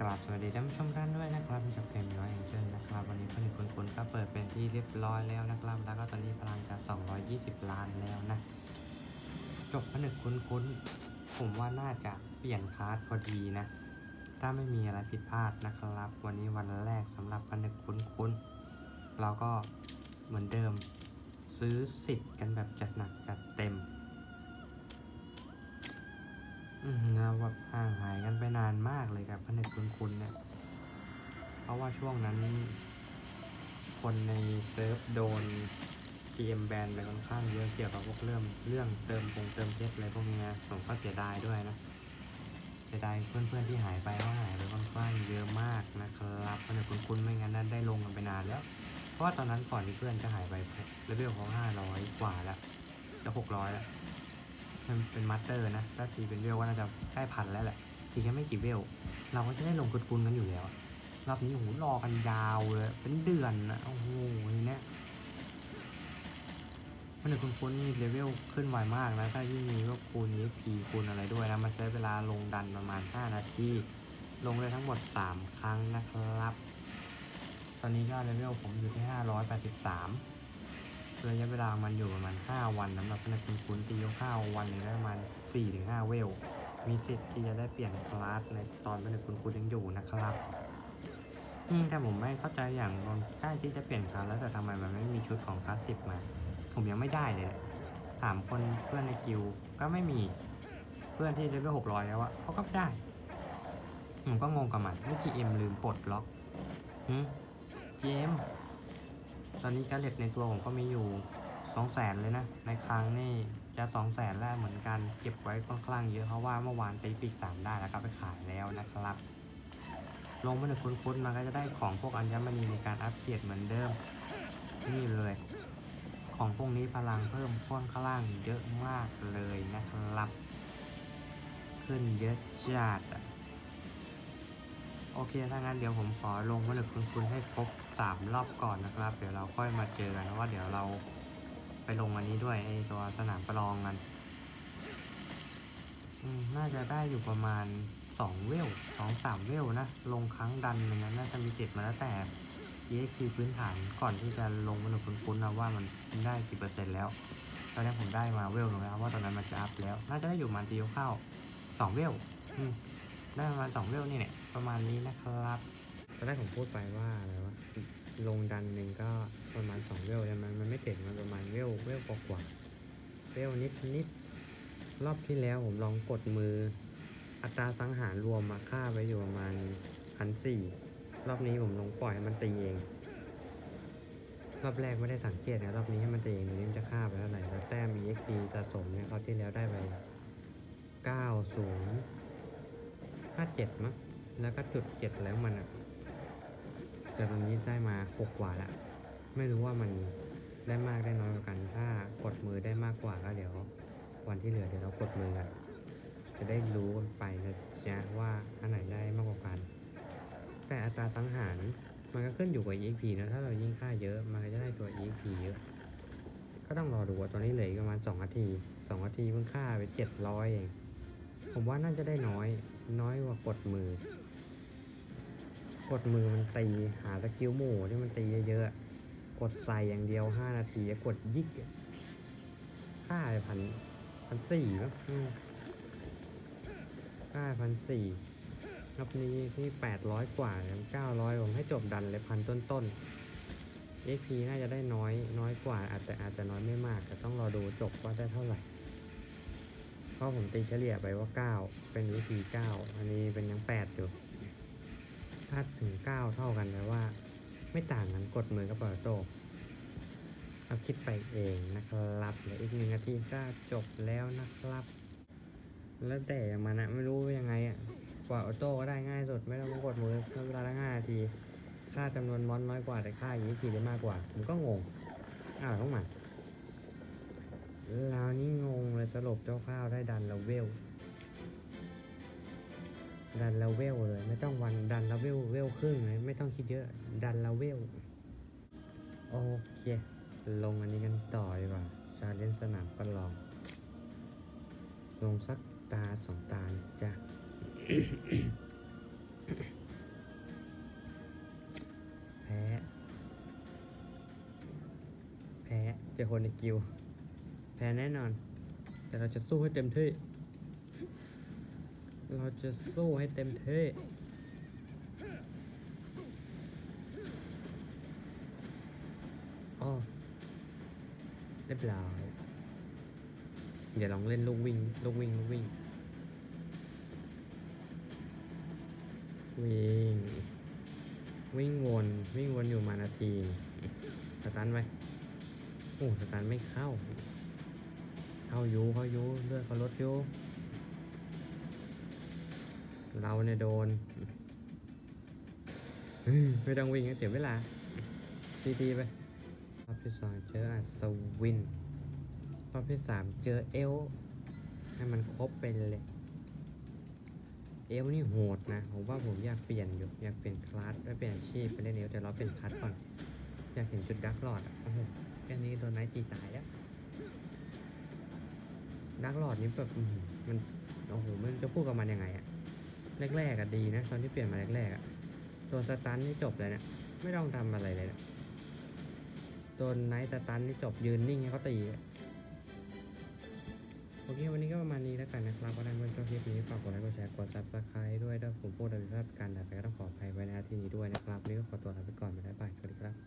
กราบสวัสดีท่านผู้ชมท่านด้วยนะครับที่กับเกมน้อยแองเจิลนะครับ วันนี้ผลิตคุณคุณก็เปิดเป็นที่เรียบร้อยแล้วนะครับ แล้วก็ตอนนี้พลังจะ 220 ล้านแล้วนะ จบผนึกคุ้นคุ้นผมว่าน่าจะเปลี่ยนคาร์ดพอดีนะ ถ้าไม่มีอะไรผิดพลาดนะครับ วันนี้วันแรกสำหรับผนึกคุ้นคุ้นเราก็เหมือนเดิมซื้อสิทธิ์กันแบบจัดหนักจัดเต็ม แบบห่างหายกันไปนานมากเลยกับผนึกคุณคุณเนี่ย เพราะว่าช่วงนั้น คนในเซิร์ฟโดน GM แบนไปค่อนข้างเยอะเกี่ยวกับพวกเรื่องเรื่องเติมคงเติมเพชรอะไรพวกนี้ผมก็เสียดายด้วยนะเสียดายเพื่อนๆที่หายไปว่าหายไปค่อนข้างเยอะมากนะครับผนึกคุณคุณไม่งั้นนั้นได้ลงกันไปนานแล้ว เพราะว่าตอนนั้นก่อนที่เพื่อนจะหายไปเลเวลเขาห้าร้อยกว่าแล้วจะหกร้อยแล้ว มันเป็นมาสเตอร์นะถ้าตีเป็นเวลก็น่าจะใกล้พันแล้วแหละตีแค่ไม่กี่เวล เราก็จะได้ลงกุดกุนกันอยู่แล้วรอบนี้โหรอกันยาวเลยเป็นเดือนนะโอ้โหเนี่ยมันหนึ่งคุณคุณนี่เลเวลขึ้นไวมากนะ ถ้ายิ่งมีพวกคูณ EXP คูณอะไรด้วยนะ มันใช้เวลาลงดันประมาณ 5 นาที ลงเลยทั้งหมด 3 ครั้งนะครับ ตอนนี้ก็เลเวลผมอยู่ที่ 583 ระยะเวลามันอยู่ประมาณ 5 วันสำหรับนักคุณคุณตียก5วันเนี่ยได้ประมาณ 4-5 เวล มีสิทธิ์ที่จะได้เปลี่ยนคลาสในตอนเป็นคุณคุณยังอยู่นะครับอืมแต่ผมไม่เข้าใจอย่างตอนใกล้ที่จะเปลี่ยนคลาสแล้วแต่ทำไมมันไม่มีชุดของคลาสสิบมา ผมยังไม่ได้เลย ถามคนเพื่อนในกิวก็ไม่มี เพื่อนที่เลเวลหกร้อยแล้วอะเขาก็ไม่ได้ ผมก็งงกับมันไม่ GM ลืมปลดล็อกหืม GM ตอนนี้การเล็ตในตัวผมก็มีอยู่สองแสนเลยนะ ในครั้งนี่จะสองแสนแล้วเหมือนกันเก็บไว้ค่อนข้างเยอะเพราะว่าเมื่อวานตีปีกสามได้แล้วก็ไปขายแล้วนะครับ ลงมาหนึ่งคุ้นๆมาก็จะได้ของพวกอัญมณีในการอัปเกรดเหมือนเดิมนี่เลย ของพวกนี้พลังเพิ่มค่อนข้างเยอะมากเลยนะครับ ขึ้นเยอะจัดโอเค ถ้างั้นเดี๋ยวผมขอลงผนึกคุณคุณให้ครบ สามรอบก่อนนะครับ เดี๋ยวเราค่อยมาเจอกันว่าเดี๋ยวเราไปลงอันนี้ด้วยไอตัวสนามประลองกันน่าจะได้อยู่ประมาณสองเวลสองสามเวลนะ ลงครั้งดันหนึ่งนะน่าจะมีเจ็ดมาแล้วแต่ EXP พื้นฐานก่อนที่จะลงผนึกคุณคุณนะว่ามันได้กี่เปอร์เซ็นต์แล้วตอนนี้ผมได้มาเวลหนึ่งแล้วว่าตอนนั้นมันจะอัพแล้ว น่าจะได้อยู่มาณตีเข้าสองเวลได้ประมาณสองเวลนี่เนี่ยประมาณนี้นะครับ ตอนแรกผมพูดไปว่าอะไรวะลงดันหนึ่งก็ประมาณสองเวลใช่ไหมมันไม่เต็มมันประมาณเวลเวลกว่าๆเวลนิดนิดรอบที่แล้วผมลองกดมือ อัตราสังหารรวมมาค่าไว้อยู่ประมาณพันสี่รอบนี้ผมลงปล่อยให้มันตีเอง รอบแรกไม่ได้สังเกตนะรอบนี้ให้มันตีเองนี้มันจะค่าไปเท่าไหร่แล้วแต้ม EXP สะสมเนี่ยรอบที่แล้วได้ไปเก้าศูนย์ห้าเจ็ดมั้งแล้วก็จุดเจ็ดแล้วมันอะแต่ตอนนี้ ได้มาหกกว่าละไม่รู้ว่ามันได้มากได้น้อยกว่ากัน ถ้ากดมือได้มากกว่าก็เดี๋ยว วันที่เหลือเดี๋ยวเรากดมือกันจะได้รู้กันไปนะจ๊ะว่าอันไหนได้มากกว่ากัน แต่อัตราสังหารมันก็ขึ้นอยู่กับ EXP นะถ้าเรายิ่งค่าเยอะมันก็จะได้ตัว EXP เยอะ ก็ต้องรอดูว่าตอนนี้เหลือประมาณสองนาทีสองนาทีเพิ่งค่าไปเจ็ดร้อยเอง ผมว่าน่าจะได้น้อย น้อยกว่ากดมือ กดมือมันตีหาสกิลหมู่ที่มันตีเยอะๆ กดใส่อย่างเดียวห้านาที กดยิกอะค่าพันพันสี่มั้งค่าพันสี่รอบนี้ที่แปดร้อยกว่าเก้าร้อยผมให้จบดันเลยพันต้นๆ XP น่าจะได้น้อยน้อยกว่า อาจจะอาจจะน้อยไม่มาก แต่ต้องรอดูจบว่าได้เท่าไหร่เพราะผมตีเฉลี่ยไปว่า 9 เป็นวิธี9อันนี้เป็นยัง 8 อยู่ ถ้าถึง 9 เท่ากันแปลว่า ไม่ต่างกันกดมือกับเปิดโตเอาคิดไปเองนะครับเหลืออีกหนึ่งนาทีก็จบแล้วนะครับ แล้วแต่มันะไม่รู้ยังไงอะกว่าออโต้ก็ได้ง่ายสุดไม่ต้องกดมือใช้เวลาละห้านาทีค่าจำนวนมอนน้อยกว่าแต่ค่ายีทีได้มากกว่า ผมก็งงอ้าวต้องมาแล้วนี่งงเลยสรุปเจ้าข้าวได้ดันแล้วเวล ดันเลเวลเลย ไม่ต้องวันดันเลเวลเวลครึ่งเลยไม่ต้องคิดเยอะดันเลเวลโอเค ลงอันนี้กันต่อดีกว่าชาเลนสนามประลอง ลงสักตาสองตาจ้ะแพ้ แพ้เจอคนในกิว แพ้แน่นอน แต่เราจะสู้ให้เต็มที่ เราจะสู้ให้เต็มที่อ้อเรียบร้อยเดี๋ยวลองเล่นลูกวิ่งลูกวิ่งลูกวิ่ง วิ่ง วิ่งวนวิ่งวนอยู่มานาทีสตันไปโอ้สตันไม่เข้า เข้าอยูเข้าอยูเลือดเขาลดอยู เราเนี่ยโดนไม่ต้องวิ่งให้เสียเวลาทีทีไปรอบที่สองเจออัศวินรอบที่สามเจอเอล ให้มันครบไปเลย เอลนี่โหดนะ ผมว่าผมอยากเปลี่ยนอยู่อยากเปลี่ยนคลาสไปเปลี่ยนอาชีพไปเล่นเอลแต่เราเป็นพัดก่อน อยากเห็นจุดดักหลอดอะโอ้โหแค่นี้โดนไนท์ตีตายแล้วดักหลอดนี่แบบมันโอ้โหมันจะพูดกับมันยังไงอะ แรกๆอะดีนะตอนที่เปลี่ยนมาแรกๆอะโดนสตันนี่จบเลยเนี่ยไม่ต้องทำอะไรเลยนะโดนไนท์สตันนี่จบยืนนิ่งให้เขาตีโอเควันนี้ก็ประมาณนี้แล้วกันนะครับก็ได้เมื่อช่วคลิปนี้ฝากกดไลค์กดแชร์กดซับสไครต์ด้วยถ้าผมพูดอะไรผิดพลาดประการใดก็ต้องขออภัยไว้ในที่นี้ด้วยนะครับวันนี้ก็ขอตัวลาไปก่อนไปแล้วบายสวัสดีครับ